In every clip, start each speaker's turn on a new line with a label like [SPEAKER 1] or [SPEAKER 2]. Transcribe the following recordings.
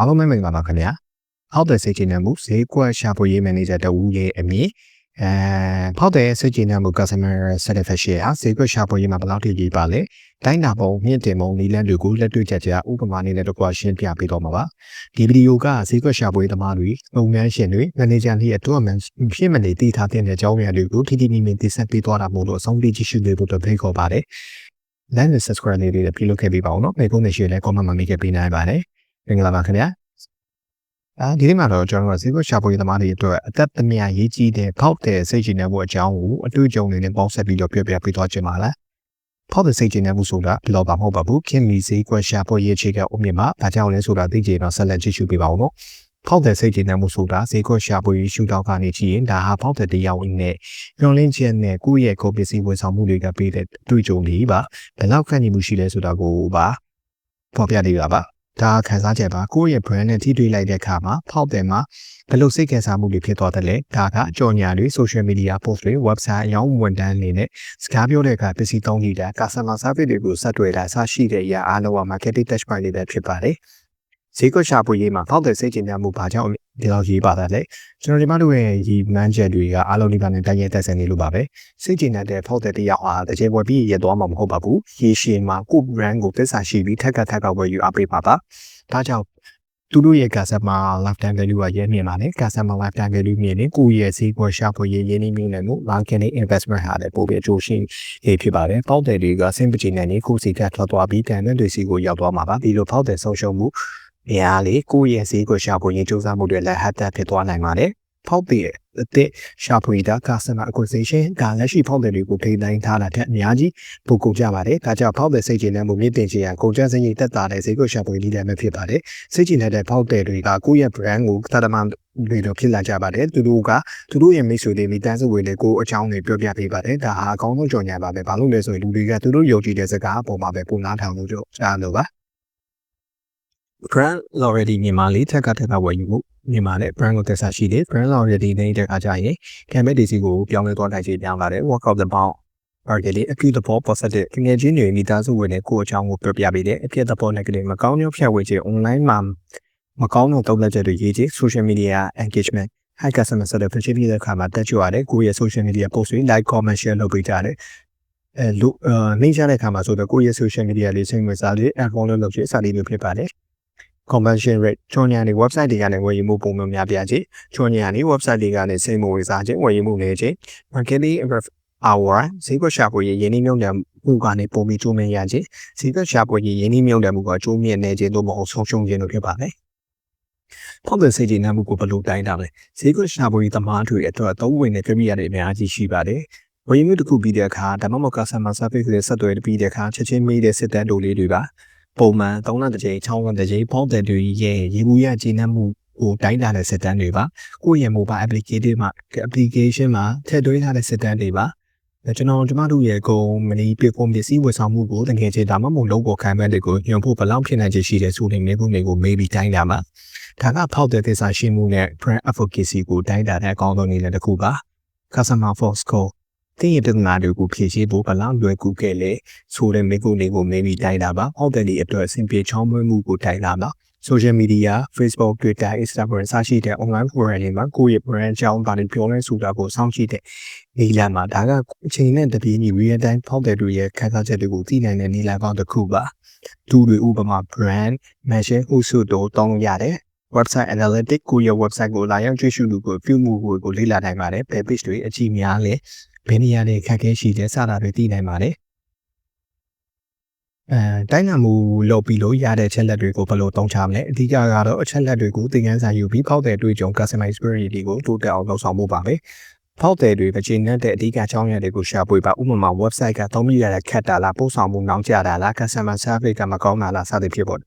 [SPEAKER 1] အားလုံးပဲမင်္ဂလာပါခင်ဗျာဖောက်တဲ့စိတ်ချနေမှုဈေးကွက်ရှာဖွေရေးမန်နေဂျာတဦးရဲ့အမည်အဲဖောက်တဲ့စိတ်ချနေမှု customer satisfaction ဟာဈေးကွက်ရှာဖွေရေးမှာဘယ်လောက်ထိကြီးပါလဲတိုင်းတာပုံမြင့်တင်ပုံနည်းလမ်းတွေကိုလက်တွေ့ချက်ချက်ဥပမာနည်းနဲ့တကွာရှင်းပြပေးတော့မှာပါဒီဗီဒီယိုကဈေးကွက်ရှာဖွေသမားတွေလုပ်ငန်းရှင်တွေမန်နေဂျာတွေအတွက်မှဖြစ်မနေတည်ထားတဲ့အကြောင်းအရာတွေကိုထိထိမိမိသိဆက်ပေးသွားတာမို့လို့အဆုံးထိကြည့်ရှုပေးဖို့အတွက်ဖိတ်ခေါ်ပါတယ် like and subscribe လေးတွေပြုလုပ်ခဲ့ပေးပါဦးနော်။ဒီကုန်းနေရှိလဲ comment မှာမိခဲ့ပေးနိုင်ပါတယ်။ မင်္ဂလာပါခင်ဗျာ။အဲဒီနေ့မှာတော့ကျွန်တော်တို့ဈေးကွက်ရှာဖွေသမားတွေအတွက်အသက်သမယရေးကြီးတဲ့ဖောက်တဲ့စိတ်ချနေမှုအကြောင်းကိုအတွေ့အကြုံတွေနဲ့ပေါင်းစပ်ပြီးတော့ပြောပြပေးသွားခြင်းပါလား။ဖောက်တဲ့စိတ်ချနေမှုဆိုတာဘယ်လိုပါမဟုတ်ပါဘူး။ခင်မီဈေးကွက်ရှာဖွေရေးအခြေခံအုံမြင့်မှာဘာကြောင့်လဲဆိုတာသိကြတော့ဆက်လက်ကြည့်ရှုပေးပါဦးနော်။ဖောက်တဲ့စိတ်ကျဉ်းမှုဆိုတာဈေးကွက်ရှာဖွေရှုထောင့်ကနေကြည့်ရင်ဒါဟာဖောက်တဲ့တရားဝင်နဲ့ညွန်လင်းချက်နဲ့ကိုယ့်ရဲ့ကိုယ်ပစ္စည်းဝန်ဆောင်မှုတွေကပေးတဲ့တွေ့ကြုံတွေပါဘယ်လောက်ခန့်ညီမှုရှိလဲဆိုတာကိုပါဖော်ပြနေတာပါ ဒါခန်းစားချက်ပါကိုယ့်ရဲ့ brand နဲ့ထိတွေ့လိုက်တဲ့အခါမှာဖောက်တယ်မှာဘယ်လိုစိတ်ခံစားမှုတွေဖြစ်သွားတယ်လဲဒါကအကြော်ညာတွေ social media post တွေ website အရောင်းဝန်တန်းအနေနဲ့စကားပြောတဲ့အခါပစ္စည်းသုံးကြည့်တာ customer service တွေကိုဆက်တွေ့တာအစရှိတဲ့အရာအားလုံးက marketing touch point တွေပဲဖြစ်ပါတယ်ဈေးကွက်ရှာဖွေရေးမှာဖောက်တဲ့စိတ်ကျဉ်းမှုဘာကြောင့် ဒီလောက်ရေးပါတာလဲကျွန်တော်ဒီမှာတို့ရဲ့ဒီမန်းချက်တွေကအားလုံးဒီပါနဲ့တိုက်ရိုက်သက်ဆိုင်နေလို့ပါပဲစိတ်ကျဉ်းတဲ့ဖောက်တဲ့တရားဟာတကယ်ဝယ်ပြီးရသွားမှာမဟုတ်ပါဘူးရေရှည်မှာကို brand ကိုသစ္စာရှိပြီးထက်ကထက်ကဝယ်ယူအားပေးပါပါဒါကြောင့်သူတို့ရဲ့ customer lifetime value ကရဲမြင်ပါလေ customer lifetime value မြင်ရင်ကိုယ့်ရဲ့ဈေးကွက်ရှာဖွေရေးရင်းနှီးမြှုပ်နှံမှု marketing investment ဟာလည်းပိုပြီးအကျိုးရှိဖြစ်ပါတယ်ပေါက်တဲ့တွေကစင်ပချီနဲ့နေကိုစီထက်ထွက်သွားပြီးတန်တဲ့တွေစီကိုရောက်သွားမှာပါဒီလိုပေါက်တဲ့ဆုံးရှုံးမှု နေရာလေးကိုယ့်ရဲ့ဈေးကွက်ရှာဖွေရေးစူးစမ်းမှုတွေလည်းဟတ်တက်ဖြစ်သွားနိုင်ပါတယ်ဖောက်တဲ့အသစ်ရှာဖွေတာ customer acquisition ကလက်ရှိဖောက်တဲ့တွေကိုထိတိုင်းထားတာတဲ့အများကြီးပိုကုန်ကြပါတယ်။ဒါကြောင့်ဖောက်တဲ့စိတ်ကျဉ်တဲ့မှုမြင့်တင်ခြင်းရကုန်ကျစရိတ်တက်တာတဲ့ဈေးကွက်ရှာဖွေနည်းလည်းမဖြစ်ပါတယ်။စိတ်ကျဉ်တဲ့ဖောက်တဲ့တွေကကိုယ့်ရဲ့ brand ကိုသတ္တမတွေတော့ဖြစ်လာကြပါတယ်။သူတို့ကသူတို့ရဲ့မိတ်ဆွေတွေမိသားစုဝင်တွေကိုအကြောင်းတွေပြောပြပေးပါတယ်။ဒါဟာအကောင်းဆုံးကြော်ညာပါပဲ။ဘာလို့လဲဆိုရင်လူတွေကသူတို့ယုံကြည်တဲ့စကားအပေါ်မှာပဲပုံနာထောင်လို့ကြောကြားလို့ပါ။ brand loyalty မြန်မာလေးထက်ကထက်ကဝယ်ယူမှုမြန်မာနဲ့ brand ကိုသက်ဆိုင်ရှိတယ် brand loyalty နေတဲ့အခါကျရင် campaign တွေစီကိုပြောင်းလဲသွားနိုင်ခြေပြောင်းလာတယ် work out the bound target လေးအပြုသဘော positive ငွေချင်းတွေမိသားစုဝင်တဲ့ကိုယ့်အကြောင်းကိုပြောပြပေးတယ်အဖြစ်သဘော negative မကောင်းမျိုးဖြတ်ဝေခြင်း online မှာမကောင်းတဲ့တုံ့ပြန်ချက်တွေရေးခြင်း social media engagement high customer satisfaction ဖြစ်တဲ့အခါမှာတက်ကြွရတယ်ကိုယ့်ရဲ့ social media post တွေ like comment share လုပ်ပေးကြတယ်အဲလူအာနေကြတဲ့အခါမှာဆိုတော့ကိုယ့်ရဲ့ social media လေးစိတ်ဝင်စားလေး account လုပ်လုပ်ခြင်းစသည်မျိုးဖြစ်ပါတယ် conversion rate ချွန်ညာနေ website တွေကနေဝယ်ယူမှုပုံမျိုးများပြားခြင်းချွန်ညာနေ website တွေကနေစိတ်မဝင်စားခြင်းဝယ်ယူမှုနေခြင်း marketing hour ဈေးကွက်ရှာဖွေရေးရင်းနှီးမြှုပ်နှံမှုကနေပုံပြီးကျိုးမြင်ရခြင်းဈေးကွက်ရှာဖွေရေးရင်းနှီးမြှုပ်နှံမှုကကျိုးမြင်နေခြင်းတို့မဟုတ်ဆုံးရှုံးခြင်းတို့ဖြစ်ပါမယ်ဖောက်တဲ့စိတ်ကြီးနှံမှုကိုဘယ်လိုတိုင်းတာလဲဈေးကွက်ရှာဖွေသမားတွေအတွက်သုံးဝင်တဲ့ပြည့်ရတဲ့အများကြီးရှိပါတယ်ဝယ်ယူမှုတစ်ခုပြီးတဲ့အခါဒါမှမဟုတ် customer service တွေဆက်သွယ်ပြီးတဲ့အခါချက်ချင်းမေးတဲ့စစ်တမ်းတို့လေးတွေပါ ပုံမှန်3လတစ်ကြိမ်6လတစ်ကြိမ်ဖောက်တဲ့တွေရဲ့ရေဘူးရကျေနပ်မှုကိုတိုင်းလာတဲ့စစ်တမ်းတွေပါကိုယ့်ရဲ့ mobile application မှာ application မှာထည့်သွင်းထားတဲ့စစ်တမ်းတွေပါကျွန်တော်ကျမတို့ရဲ့ကုမ္ပဏီပြေကုန်ပစ္စည်းဝယ်ဆောင်မှုကိုတကယ်ချင်းဒါမှမဟုတ်လုံးပေါ်ခံမဲ့တွေကိုညွှန်ဖို့ဘယ်လောက်ဖြစ်နိုင်ခြေရှိတယ်ဆိုတဲ့မျိုးမျိုးကိုမေးပြီးတိုင်းလာမှာဒါကဖောက်တဲ့သစ္စာရှိမှုနဲ့ brand advocacy ကိုတိုင်းတာတဲ့အကောင်းဆုံးနည်းတစ်ခုပါ customer force score တင်းရတဲ့ငါတွေကိုဖြည့်ရှင်းဖို့ဘလောက်လွယ်ကူခဲ့လဲဆိုတဲ့မိကုန်းတွေကိုမေးပြီးတိုင်းတာပါဟောက်တယ်ဒီအတွက်အဆင်ပြေချောင်းမွေးမှုကိုတိုင်းတာပါ social media Facebook Twitter Instagram စရှိတဲ့ online forum တွေမှာကိုယ့်ရဲ့ brand အကြောင်းပါတယ်ပြောလဲဆိုတာကိုစောင့်ကြည့်တဲ့နေလမ်းမှာဒါကအချိန်နဲ့တပြေးညီ real time ဖောက်တယ်တွေရဲ့ခန်းစားချက်တွေကိုသိနိုင်တဲ့နေလမ်းပေါင်းတစ်ခုပါသူတွေဥပမာ brand mention ဟုဆိုတော့တောင်းရတယ် website analytics ကိုရဲ့ website ကိုလာရောက်ကြည့်ရှုလို့ကိုပြုမှုကိုလေ့လာနိုင်ပါတယ် page တွေအကြည့်များလဲ ဘယ်နေရာတွေခက်ခဲရှိတယ်စတာတွေသိနိုင်ပါတယ်အဲတိုင်းနာမှုလုပ်ပြီးလို့ရတဲ့ချက်လက်တွေကိုဘယ်လိုသုံးချမလဲအဓိကကတော့အချက်လက်တွေကိုသင်ခန်းစာယူပြီးဖောက်တဲ့အတွေ့အကြုံ customer experience တွေကိုတိုးတက်အောင်လုပ်ဆောင်ဖို့ပါပဲဖောက်တယ်တွေပချင်းနဲ့တဲ့အဓိကအကြောင်းအရာတွေကိုရှာဖွေပါဥပမာ website ကသုံးမိရတဲ့ခက်တာလားပို့ဆောင်မှုနောက်ကျတာလား customer service ကမကောင်းတာလားစသဖြင့်ပေါ့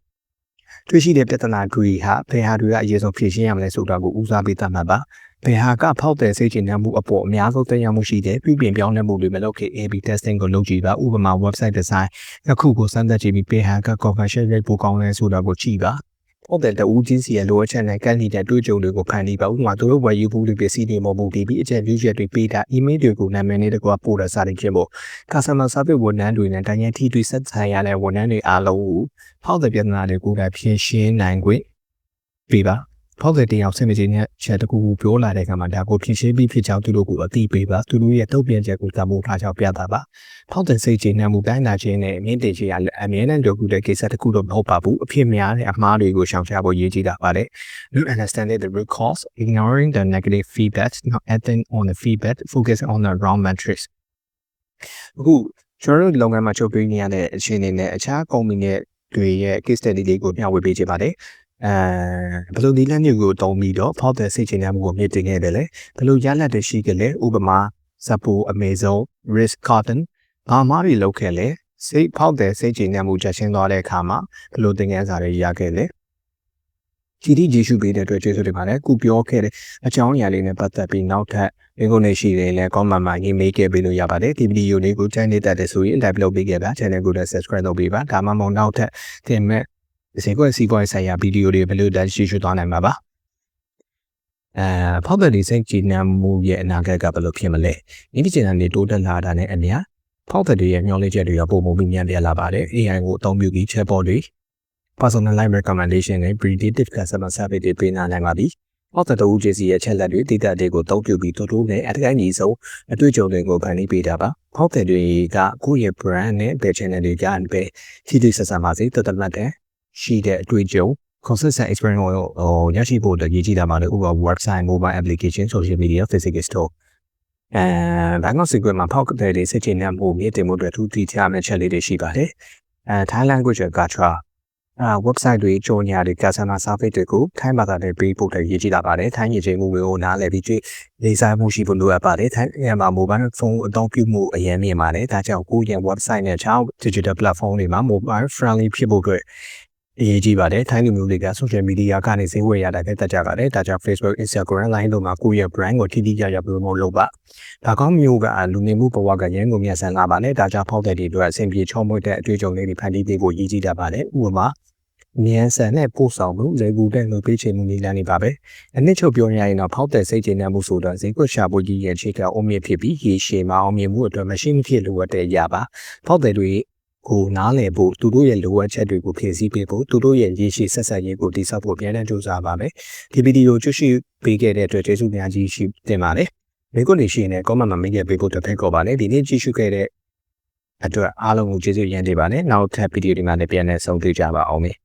[SPEAKER 1] တွေ့ရှိတဲ့ပြဿနာတွေဟာဘယ်ဟာတွေကအရေးဆုံးဖြေရှင်းရမလဲဆိုတာကိုဦးစားပေးသတ်မှတ်ပါဘယ်ဟာကဖောက်တဲ့စိတ်ချနှံမှုအပေါ်အများဆုံးသက်ရောက်မှုရှိတဲ့ပြည်ပြင်ပြောင်းလဲမှုတွေမလုပ်ခင် A/B testing ကိုလုပ်ကြည့်ပါဥပမာ website design တစ်ခုကိုစမ်းသပ်ကြည့်ပြီးဘယ်ဟာက conversion rate ပိုကောင်းလဲဆိုတာကိုကြည့်ပါ ဟုတ်တယ်တူးချင်းစီရဲ့လိုအပ်ချက်နဲ့ကန့်နေတဲ့တွေ့ကြုံတွေကိုဖန်တီးပါဥပမာသူတို့ဝယ်ယူမှုတွေပစ္စည်းတွေမဟုတ်ဘူးဒီပြီးအချက် view ချက်တွေပေးတာ email တွေကိုနာမည်နဲ့တကွာပို့တာစသဖြင့်ပေါ့ customer service ဝန်ထမ်းတွေနဲ့တိုင်းရထိတွေ့ဆက်ဆံရတဲ့ဝန်ထမ်းတွေအားလုံးကိုဖောက်တဲ့ပြဿနာတွေကိုလည်းဖြေရှင်းနိုင်ခွင့်ပေးပါ ဖောက်တဲ့တင်အောင်ဆင်မချင်းနဲ့ချက်တကူကူပြောလာတဲ့အခါမှာဒါကိုဖြည့်ရှင်းပြီးဖြစ်ကြောင်းသူတို့ကအသိပေးပါသူတို့ရဲ့တုံ့ပြန်ချက်ကိုသမိုးထားကြောင်းပြတာပါဖောက်တဲ့စိတ်ကျေနပ်မှုတိုင်းတာခြင်းနဲ့အမြင့်တင်ခြင်းရအမြဲတမ်းကြိုကူတဲ့ကိစ္စတစ်ခုတော့မဟုတ်ပါဘူးအဖြစ်များတဲ့အမှားတွေကိုရှောင်ရှားဖို့ရည်ကြီးတာပါတယ် You understand the root cause ignoring the negative feedback not acting on the feedback focus on the wrong metrics အခုကျွန်တော်တို့လုပ်ငန်းမှာချုပ်ပေးနေရတဲ့အခြေအနေနဲ့အခြားကုမ္ပဏီတွေရဲ့ case study လေးကိုမျှဝေပေးချင်ပါတယ် အဲဘယ်လိုဒီလမ်းမျိုးကိုတုံးပြီးတော့ဖောက်တဲ့စိတ်ချနေမှုကိုမြင့်တင်ခဲ့တယ်လဲဘယ်လိုရလဒ်တွေရှိခဲ့လဲဥပမာ Sapo Amazon Risk Cotton ဘာမှတွေလုပ်ခဲ့လဲစိတ်ဖောက်တဲ့စိတ်ချနေမှုချက်ချင်းသွားတဲ့အခါမှာဘယ်လိုသင်ခန်းစာတွေရခဲ့လဲကြည်တိယေရှုပေးတဲ့အတွက်ကျေးဇူးတင်ပါတယ်ခုပြောခဲ့တဲ့အကြောင်းအရာလေးနဲ့ပတ်သက်ပြီးနောက်ထပ်ဒီကုန်းနေရှိတယ်လည်း comment မှာရေးမေးခဲ့ပေးလို့ရပါတယ်ဒီဗီဒီယိုလေးကိုချမ်းနေတဲ့တဲ့ဆိုရင် like လုပ်ပေးခဲ့ပါ channel ကိုလည်း subscribe လုပ်ပေးပါဒါမှမဟုတ်နောက်ထပ်သင်မဲ့ ဒီစေကွက်စီပွားဆိုင်ရာဗီဒီယိုတွေဘယ်လိုတက်ရှိရှိသွားနိုင်မှာပါအဲဖောက်တဲ့ဒီစိတ်ကြည်နံမှုရဲ့အနာဂတ်ကဘယ်လိုဖြစ်မလဲဒီပြည်နယ်နေတိုးတက်လာတာနဲ့အမြဖောက်တဲ့တွေရဲ့မျောလင့်ချက်တွေကပုံပုံပြီးမြန်ပြလာပါတယ် AI ကိုအသုံးပြုပြီး chatbot တွေ personalized recommendation နဲ့ predictive customer service တွေပေးနိုင်ပါပြီ။ဟော့တဲ့တူဂျေစီရဲ့ချက်လက်တွေဒေတာတွေကိုတုံးပြပြီးတိုးတိုးနဲ့အတကိုင်းကြီးဆုံးအတွေ့အကြုံတွေကိုဖန်တီးပေးတာပါ။ဟော့တဲ့တွေကကိုယ့်ရဲ့ brand နဲ့ page channel တွေကပဲထိထိဆက်ဆက်ပါစေတော်တော်မှတ်တယ် ရှိတဲ့အတွေ့အကြုံ consistent experience ကိုဟိုရရှိဖို့အတွက်ရည်ကြီးတာပါလေဥပမာ website mobile application social media physical store အဲဘန်ကောက်စီကွေမှာဖောက်တဲ့တွေစစ်ချင်တဲ့မှုမြင့်တင်မှုတွေသူတည်ထားမယ့်ချက်လေးတွေရှိပါတယ်အဲ Thai language က Katra အာ website တွေကြော်ညာတွေ customer service တွေကိုထိုင်းဘာသာနဲ့ပေးဖို့တည်းရည်ကြည်တာပါတယ်ထိုင်းရည်ချင်းမှုတွေကိုနားလည်ပြီးကြည့်လေးစားမှုရှိဖို့လိုအပ်ပါတယ်ထိုင်းရမှာ mobile phone အသုံးပြုမှုအရင်မြင်ပါတယ်ဒါကြောင့်ကိုယ့်ရဲ့ website နဲ့ chao digital platform တွေမှာ mobile friendly ဖြစ်ဖို့အတွက် အရေးကြီးပါတယ်ထိုင်းလူမျိုးတွေက social media ကနေဈေးဝယ်ရတာလည်းတက်ကြပါတယ်ဒါကြောင့် Facebook Instagram line တို့မှာကိုယ့်ရဲ့ brand ကိုထိထိကြကြ promote လုပ်ပါဒါကောင်းမျိုးကလူနေမှုဘဝကရန်ကုန်မြတ်ဆန်လာပါတယ်ဒါကြောင့်ဖောက်တဲ့တွေအတွက်အဆင်ပြေချောမွေ့တဲ့အတွေ့အကြုံလေးတွေဖန်တီးပေးဖို့ရည်ကြီးတတ်ပါတယ်ဥပမာမြန်ဆန်တဲ့ပို့ဆောင်မှုလေကူတဲ့လူပေးချေမှုနည်းလမ်းတွေပါပဲအနည်းချုပ်ပြောရရင်တော့ဖောက်တဲ့စိတ်ကျေနပ်မှုဆိုတော့ဈေးကွက်ရှာဖို့ကြီးရဲ့အခြေခံအုံမြင့်ဖြစ်ပြီးရေရှည်မှာအောင်မြင်မှုအတွက်မရှိမဖြစ်လိုအပ်တဲ့ရပါဖောက်တဲ့တွေ ကိုနားလည်ဖို့သူတို့ရဲ့လိုအပ်ချက်တွေကိုဖြည့်ဆည်းပေးဖို့သူတို့ရဲ့ရည်ရှိဆက်ဆက်ရေးကိုတည်ဆောက်ဖို့ပြန်လည်ကြိုးစားပါမယ်ဒီဗီဒီယိုကြည့်ရှုပေးခဲ့တဲ့အတွက်ကျေးဇူးများကြီးရှိတင်ပါတယ်မိကုနေရှိရင် comment မှာမိတ်ရပေးဖို့တဖိတ်ခေါ်ပါနဲ့ဒီနေ့ကြည့်ရှုခဲ့တဲ့အတွက်အားလုံးကိုကျေးဇူးရမ်းတင်ပါတယ်နောက်ထပ်ဗီဒီယိုဒီမှာလည်းပြန်လည်ဆုံတွေ့ကြပါအောင်မယ်